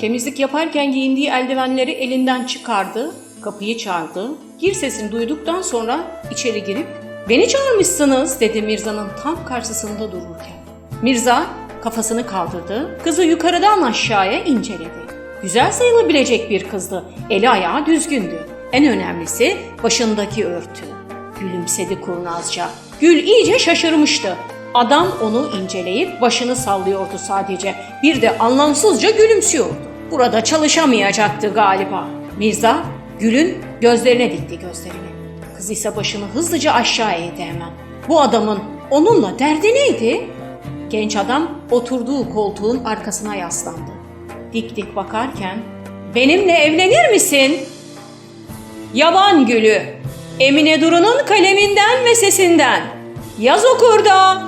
Temizlik yaparken giyindiği eldivenleri elinden çıkardı, kapıyı çaldı. Gir sesini duyduktan sonra içeri girip ''Beni çağırmışsınız'' dedi Mirza'nın tam karşısında dururken. Mirza kafasını kaldırdı, kızı yukarıdan aşağıya inceledi. Güzel sayılabilecek bir kızdı, eli ayağı düzgündü. En önemlisi başındaki örtü. Gülümsedi kurnazca. Gül iyice şaşırmıştı. Adam onu inceleyip başını sallıyordu sadece. Bir de anlamsızca gülümsüyordu. Burada çalışamayacaktı galiba. Mirza Gül'ün gözlerine dikti gözlerini. Kız ise başını hızlıca aşağı eğdi hemen. Bu adamın onunla derdi neydi? Genç adam oturduğu koltuğun arkasına yaslandı. Dik dik bakarken "Benimle evlenir misin?" Yaban Gülü Emine Duru'nun kaleminden ve sesinden Yaz okurda